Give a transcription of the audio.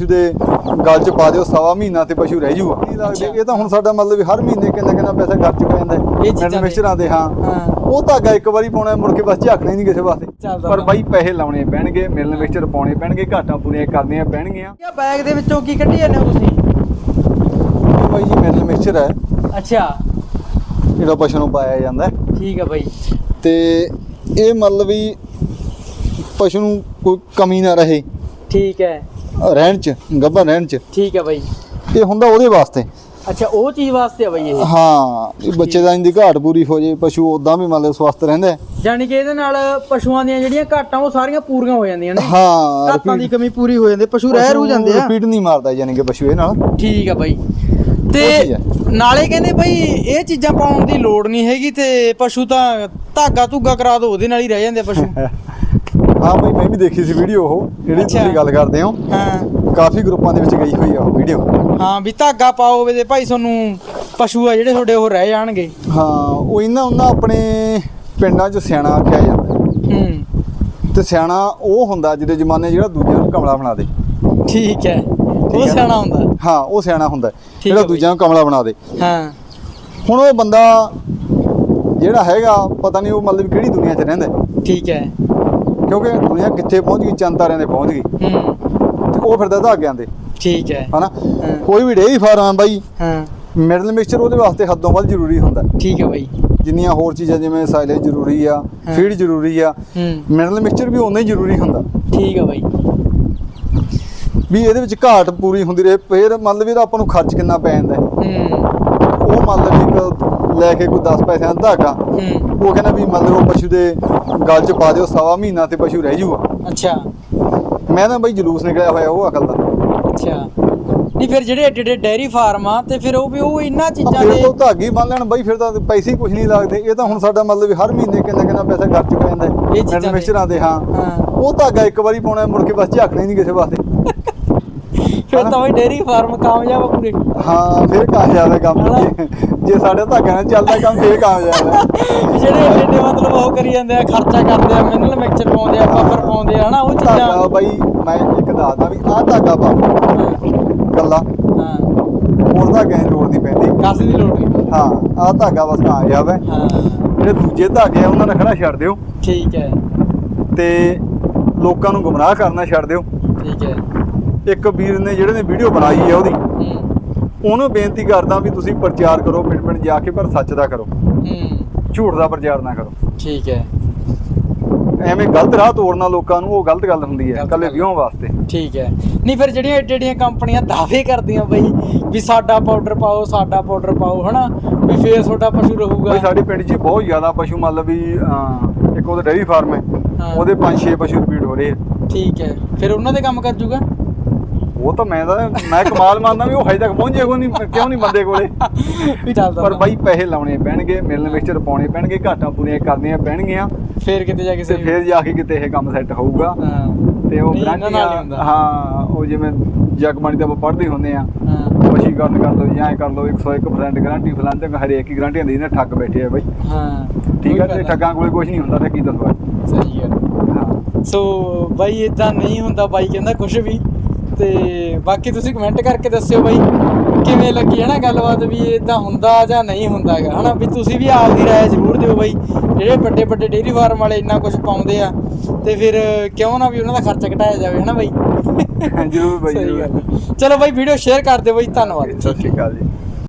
ਪਸ਼ੂ ਦੇ ਗਲ 'ਚ ਪਾ ਦਿਓ ਸਵਾ ਮਹੀਨਾ ਤੇ ਪਸ਼ੂ ਰਹਿ ਜੂਗਾ। ਲੱਗਦੇ ਇਹ ਤਾਂ ਹੁਣ ਸਾਡਾ ਮਤਲਬ ਵੀ ਹਰ ਮਹੀਨੇ ਕਿੰਨਾ ਕਿੰਨਾ ਪੈਸਾ ਖਰਚ ਹੋ ਜਾਂਦਾ ਇਹ ਚੀਜ਼ਾਂ ਮਿਕਸਚਰਾਂ ਦੇ ਹਾਂ। ਹਾਂ। ਉਹ ਧਾਗਾ ਇੱਕ ਵਾਰੀ ਪਾਉਣਾ ਮੁੜ ਕੇ ਬਸ ਝਾਕਣਾ ਹੀ ਨਹੀਂ ਕਿਸੇ ਵਾਸਤੇ। ਪਰ। ਬਾਈ ਪੈਸੇ ਲਾਉਣੇ ਪੈਣਗੇ ਮਿਲਨ ਮਿਕਸਚਰ ਪਾਉਣੇ ਪੈਣਗੇ ਘਾਟਾਂ ਪੂਰੀਆਂ ਕਰਨੀਆਂ ਪੈਣਗੀਆਂ। ਇਹ ਬੈਗ ਦੇ ਵਿੱਚੋਂ ਕੀ ਕੱਢੀ ਜਾਂਦੇ ਹੋ ਤੁਸੀਂ? ਬਾਈ ਜੀ ਮਿਲਨ ਮਿਕਸਚਰ ਹੈ। ਅੱਛਾ। ਜਿਹੜਾ ਪਸ਼ੂ ਨੂੰ ਪਾਇਆ ਜਾਂਦਾ ਹੈ। ਠੀਕ ਆ ਬਾਈ। ਤੇ ਇਹ ਮਤਲਬ ਵੀ ਪਸ਼ੂ ਨੂੰ ਕੋਈ ਕਮੀ ਨਾ ਰਹੇ। ਠੀਕ ਹੈ। ਰਹਿਣ 'ਚ ਗੱਭਾ ਰਹਿਣ 'ਚ। ਠੀਕ ਹੈ ਬਾਈ। ਇਹ ਹੁੰਦਾ ਉਹਦੇ ਵਾਸਤੇ। ਅੱਛਾ ਉਹ ਚੀਜ਼ ਵਾਸਤੇ ਆ ਬਾਈ ਇਹ? ਹਾਂ ਇਹ ਬੱਚੇ ਦਾ ਘਾਟ ਪੂਰੀ ਹੋ ਜੇ ਪਸ਼ੂ ਉਦਾਂ ਵੀ ਮਤਲਬ ਸਵਸਥ ਰਹਿੰਦਾ। ਯਾਨੀ ਕਿ ਇਹਦੇ ਨਾਲ ਪਸ਼ੂਆਂ ਦੀਆਂ ਜਿਹੜੀਆਂ ਘਾਟਾਂ ਉਹ ਸਾਰੀਆਂ ਪੂਰੀਆਂ ਹੋ ਜਾਂਦੀਆਂ ਨੇ। ਹਾਂ ਘਾਟਾਂ ਦੀ ਕਮੀ ਪੂਰੀ ਹੋ ਜਾਂਦੀ ਪਸ਼ੂ ਰਹਿ ਰੂ ਜਾਂਦੇ ਆ। ਰਿਪੀਟ ਨਹੀਂ ਮਾਰਦਾ ਯਾਨੀ ਕਿ ਪਸ਼ੂ ਇਹ ਨਾਲ। ਠੀਕ ਆ ਬਾਈ। ਤੇ। ਨਾਲੇ ਕਹਿੰਦੇ ਬਾਈ ਇਹ ਚੀਜ਼ਾਂ ਪਾਉਣ ਦੀ ਲੋੜ ਨਹੀਂ ਹੈਗੀ ਤੇ ਪਸ਼ੂ ਤਾਂ ਧਾਗਾ ਧੁੱਗਾ ਕਰਾ ਦੋ ਉਹਦੇ ਨਾਲ ਹੀ ਰਹਿ ਜਾਂਦੇ ਪਸ਼ੂ। ਹਾਂ ਬਈ ਮੈਂ ਵੀ ਦੇਖੀ ਸੀ ਵੀਡੀਓ ਉਹ ਜਿਹੜੀ ਅੱਛਾ। ਤੁਸੀਂ ਗੱਲ ਕਰਦੇ ਹੋ। ਹਾਂ। ਕਾਫੀ ਗਰੁੱਪਾਂ ਦੇ ਵਿੱਚ ਗਈ ਹੋਈ ਆ ਉਹ ਵੀਡੀਓ। ਹਾਂ ਵੀ ਧਾਗਾ ਪਾਓ ਵੇ ਤੇ ਭਾਈ ਤੁਹਾਨੂੰ ਪਸ਼ੂ ਆ ਜਿਹੜੇ ਤੁਹਾਡੇ ਉਹ ਰਹਿ ਜਾਣਗੇ। ਹਾਂ ਉਹ ਇਹਨਾਂ ਉਹਨਾਂ ਆਪਣੇ ਪਿੰਡਾਂ 'ਚ ਸਿਆਣਾ ਆਖਿਆ ਜਾਂਦਾ। ਹੂੰ। ਤੇ ਸਿਆਣਾ ਉਹ ਹੁੰਦਾ ਜਿਹਦੇ ਜ਼ਮਾਨੇ ਜਿਹੜਾ ਦੂਜਿਆਂ ਨੂੰ ਕਮਲਾ ਬਣਾ ਦੇ। ਠੀਕ ਹੈ। ਉਹ? ਸਿਆਣਾ ਹੁੰਦਾ। ਹਾਂ ਉਹ ਸਿਆਣਾ ਹੁੰਦਾ। ਜਿਹੜਾ ਬਈ। ਦੂਜਿਆਂ ਨੂੰ ਕਮਲਾ ਬਣਾ ਦੇ। ਹਾਂ। ਹੁਣ ਉਹ ਬੰਦਾ ਜਿਹੜਾ ਹੈਗਾ ਪਤਾ ਨਹੀਂ ਉਹ ਮਤਲਬ ਕਿਹੜੀ ਦੁਨੀਆ 'ਚ ਰਹਿੰਦਾ। ਹੈ। ਠੀਕ ਹੈ। ਕਿਉਂਕਿ ਦੁਨੀਆ ਕਿੱਥੇ ਪਹੁੰਚ ਗਈ ਚੰਦ ਤਾਰਿਆਂ ਦੇ ਪਹੁੰਚ ਗਈ। ਹੂੰ। ਤੇ ਉਹ ਫਿਰਦਾ ਧਾਗਿਆਂ ਦੇ ਠੀਕ ਹੈ। ਹਨਾ। ਕੋਈ ਵੀ ਡੇਰੀ ਫਾਰਮ ਆ ਬਾਈ। ਹਾਂ। ਮਿਡਲ ਮਿਕਸਚਰ ਉਹਦੇ ਵਾਸਤੇ ਹੱਦੋਂ ਵੱਧ ਜ਼ਰੂਰੀ ਹੁੰਦਾ। ਠੀਕ ਹੈ ਬਾਈ। ਜਿੰਨੀਆਂ ਹੋਰ ਚੀਜ਼ਾਂ ਜਿਵੇਂ ਸਾਈਲੇਜ ਜ਼ਰੂਰੀ ਆ। ਫੀਡ ਜ਼ਰੂਰੀ ਆ। ਹੂੰ। ਮਿਡਲ ਮਿਕਸਚਰ ਵੀ ਉਨਾ ਹੀ ਜ਼ਰੂਰੀ ਹੁੰਦਾ। ਠੀਕ ਹੈ ਬਾਈ। ਵੀ ਇਹਦੇ ਵਿੱਚ ਘਾਟ ਪੂਰੀ ਹੁੰਦੀ ਰਹੇ ਫਿਰ ਮਤਲਬ ਇਹਦਾ ਆਪਾਂ ਨੂੰ ਖਰਚ ਕਿੰਨਾ ਪੈ ਜਾਂਦਾ ਹੈ। ਉਹ ਮਤਲਬ ਇੱਕ ਲੈ ਕੇ ਕੋਈ 10 ਪੈਸਿਆਂ ਦਾ ਧਾਗਾ ਉਹ ਕਹਿੰਦਾ ਵੀ ਮਤਲਬ ਉਹ ਪਸ਼ੂ ਦੇ ਗਲ 'ਚ ਪਾ ਦਿਓ ਸਵਾ ਮਹੀਨਾ ਤੇ ਪਸ਼ੂ ਰਹਿ ਜੂਗਾ। ਅੱਛਾ। ਮੈਂ ਨਾ ਬਈ ਜਲੂਸ ਨਿਕਲਿਆ ਹੋਇਆ ਉਹ ਅਕਲ ਦਾ। ਅੱਛਾ। ਨਹੀਂ ਫਿਰ ਜਿਹੜੇ ਏਡੇ ਏਡੇ ਡੈਰੀ ਫਾਰਮ ਆ ਤੇ ਫਿਰ ਉਹ ਵੀ ਉਹ ਇਹਨਾਂ ਚੀਜ਼ਾਂ ਦੇ ਤੋਂ ਧਾਗੀ ਬੰਨ ਲੈਣ ਬਈ ਫਿਰ ਤਾਂ ਪੈਸੇ ਕੁਝ ਨਹੀਂ ਲੱਗਦੇ। ਇਹ ਤਾਂ ਹੁਣ ਸਾਡਾ ਮਤਲਬ ਵੀ ਹਰ ਮਹੀਨੇ ਕਿੰਨਾ ਕਿੰਨਾ ਪੈਸਾ ਖਰਚ ਹੋ ਜਾਂਦਾ ਇਹ ਚੀਜ਼ਾਂ ਮਿਕਸਚਰਾਂ ਦੇ ਹਾਂ। ਉਹ ਧਾਗਾ ਇੱਕ ਵਾਰੀ ਪਾਉਣਾ ਮੁੜ ਕੇ ਬਸ ਝਾਕਣਾ ਹੀ ਨਹੀਂ ਕਿਸੇ ਵਾਸਤੇ। ਫਿਰ ਤਾਂ ਬਈ ਡੈਰੀ ਫਾਰਮ ਕਾਮਯਾਬ ਆ ਪੂਰੇ। ਹਾਂ ਫਿਰ ਕਾਮਯਾਬ ਹੈ ਕੰਮ? ਜੇ- ਸਾਡੇ ਧਾਗਾ ਨਾਲ ਚੱਲਦਾ ਕੰਮ ਫਿਰ ਕਾਮਯਾਬ ਹੈ ਜਿਹੜੇ ਏਡੇ ਏਡੇ ਮਤਲਬ ਉਹ ਕਰੀ ਜਾਂਦੇ ਆ ਖਰਚਾ ਕਰਦੇ ਆ ਮਿਨਰਲ ਮਿਕਸਚਰ ਪਾਉਂਦੇ ਆ ਬਫਰ ਪਾਉਂਦੇ ਆ ਹਨਾ? ਉਹ ਧਾਗਾ ਚੀਜ਼ਾਂ ਬਾਈ ਮੈਂ ਇੱਕ ਦੱਸਦਾ ਵੀ ਆਹ ਧਾਗਾ ਪਾ। ਕੱਲਾ। ਹਾਂ। ਹੋਰ ਧਾਗੇ ਦੀ ਲੋੜ ਨਹੀਂ ਪੈਂਦੀ। ਕਾਸੇ ਦੀ ਲੋੜ ਨਹੀਂ ਹਾਂ ਆਹ ਧਾਗਾ ਬਸ ਕਾਮਯਾਬ ਹੈ ਹਾਂ। ਜਿਹੜੇ ਦੂਜੇ ਧਾਗੇ ਆ ਉਹਨਾਂ ਖੜਾ ਛੱਡ ਦਿਓ। ਠੀਕ ਹੈ। ਤੇ ਲੋਕਾਂ ਨੂੰ ਗੁੰਮਰਾਹ ਕਰਨਾ ਛੱਡ ਦਿਓ। ਠੀਕ ਹੈ। ਇੱਕ ਵੀਰ ਨੇ ਜਿਹੜੇ ਨੇ ਵੀਡੀਓ ਬਣਾਈ ਹੈ ਉਹਦੀ ਉਹਨੂੰ ਬੇਨਤੀ ਕਰਦਾ ਵੀ ਤੁਸੀਂ ਪ੍ਰਚਾਰ ਕਰੋ ਪਿੰਡ ਪਿੰਡ ਜਾ ਕੇ ਪਰ ਸੱਚ ਦਾ ਕਰੋ। ਹੂੰ ਝੂਠ ਦਾ ਪ੍ਰਚਾਰ ਨਾ ਕਰੋ। ਠੀਕ ਹੈ। ਐਵੇਂ ਗਲਤ ਰਾਹ ਤੋੜਨਾ ਲੋਕਾਂ ਨੂੰ ਉਹ ਗਲਤ ਗੱਲ ਹੁੰਦੀ ਹੈ ਕੱਲੇ। ਵਿਊਆਂ ਵਾਸਤੇ। ਠੀਕ ਹੈ। ਨਹੀਂ ਫਿਰ ਜਿਹੜੀਆਂ ਏਡੇ ਏਡੀਆਂ ਕੰਪਨੀਆਂ ਦਾਅਵੇ ਕਰਦੀਆਂ ਬਈ ਵੀ ਸਾਡਾ ਪਾਊਡਰ ਪਾਓ ਸਾਡਾ ਪਾਊਡਰ ਪਾਓ ਹਨਾ? ਵੀ ਫੇਰ ਤੁਹਾਡਾ ਪਸ਼ੂ ਰਹੂਗਾ। ਬਈ ਸਾਡੇ ਪਿੰਡ 'ਚ ਬਹੁਤ ਜ਼ਿਆਦਾ ਪਸ਼ੂ ਮਤਲਬ ਵੀ ਇੱਕ ਉਹਦਾ ਡੇਅਰੀ ਫਾਰਮ ਹੈ ਹਾਂ। ਉਹਦੇ 5-6 ਪਸ਼ੂ ਰਿਪੀਟ ਹੋ ਰਹੇ ਆ। ਠੀਕ ਹੈ। ਫਿਰ ਉਹਨਾਂ ਦੇ ਕੰਮ ਕਰ ਜੂਗਾ? ਉਹ ਤਾਂ ਮੈਂ ਤਾਂ ਮੈਂ ਕਮਾਲ ਮੰਨਦਾ ਵੀ ਉਹ ਹਜੇ ਤੱਕ ਪਹੁੰਚੇ ਕੋ ਨਹੀਂ ਕਿਉਂ ਨਹੀਂ ਬੰਦੇ ਕੋਲੇ? ਪਰ ਬਾਈ ਪੈਸੇ ਲਾਉਣੇ ਪੈਣਗੇ ਮਿਲਨ ਮਿਕਸਚਰ ਪਾਉਣੇ ਪੈਣਗੇ ਘਾਟਾਂ ਪੂਰੀਆਂ ਕਰਨੀਆਂ ਪੈਣਗੀਆਂ। ਫੇਰ ਕਿਤੇ ਜਾ ਕੇ ਸਹੀ ਫਿਰ ਜਾ ਕੇ ਕਿਤੇ ਇਹ ਕੰਮ ਸੈੱਟ ਹੋਊਗਾ। ਤੇ ਉਹ ਹੁੰਦਾ। ਹਾਂ ਉਹ ਜਿਵੇਂ ਜਗਬਾਣੀ ਤੇ ਆਪਾਂ ਪੜ੍ਹਦੇ ਹੁੰਦੇ ਆ ਹਾਂ। ਵਸ਼ੀਕਰਨ ਕਰ ਲਓ ਜਾਂ ਐਂ ਕਰ ਲਓ 101% ਗਾਰੰਟੀ ਫਲਾਂ ਤੇ ਹਰੇਕ ਹੀ ਗਾਰੰਟੀ ਹੁੰਦੀ ਨੇ ਠੱਗ ਬੈਠੇ ਆ ਬਾਈ। ਹਾਂ ਠੀਕ ਹੈ ਕੋਈ ਤੇ ਠੱਗਾਂ ਕੋਲੇ ਕੁਝ ਨਹੀਂ ਹੁੰਦਾ ਠੱਗੀ ਦੱਸੋ ਸਹੀ ਹਾਂ। ਸੋ ਬਾਈ ਇਦਾਂ ਨਹੀਂ ਹੁੰਦਾ। ਬਾਈ ਕਹਿੰਦਾ ਕੁਝ ਵੀ। ਤੇ ਬਾਕੀ ਤੁਸੀਂ ਕਮੈਂਟ ਕਰਕੇ ਦੱਸਿਓ ਬਾਈ ਕਿਵੇਂ ਲੱਗੀ ਹੈ ਨਾ ਗੱਲਬਾਤ ਵੀ ਇਦਾਂ ਹੁੰਦਾ ਜਾਂ ਨਹੀਂ ਹੁੰਦਾਗਾ ਹਨਾ ਵੀ ਤੁਸੀਂ ਵੀ ਆਪਦੀ ਰਾਏ ਜ਼ਰੂਰ ਦਿਓ ਬਾਈ ਜਿਹੜੇ ਵੱਡੇ ਵੱਡੇ ਡੇਅਰੀ ਫਾਰਮ ਵਾਲੇ ਇੰਨਾ ਕੁਝ ਪਾਉਂਦੇ ਆ ਤੇ ਫਿਰ ਕਿਉਂ ਨਾ ਵੀ ਉਹਨਾਂ ਦਾ ਖਰਚਾ ਘਟਾਇਆ ਜਾਵੇ ਹਨਾ ਬਾਈ? ਜ਼ਰੂਰ ਬਾਈ ਸਹੀ ਜ਼ਰੂਰ। ਚਲੋ ਬਾਈ ਵੀਡੀਓ ਸ਼ੇਅਰ ਕਰ ਦਿਓ ਬਾਈ ਧੰਨਵਾਦ। ਸਤਿ ਸ਼੍ਰੀ ਅਕਾਲ ਜੀ।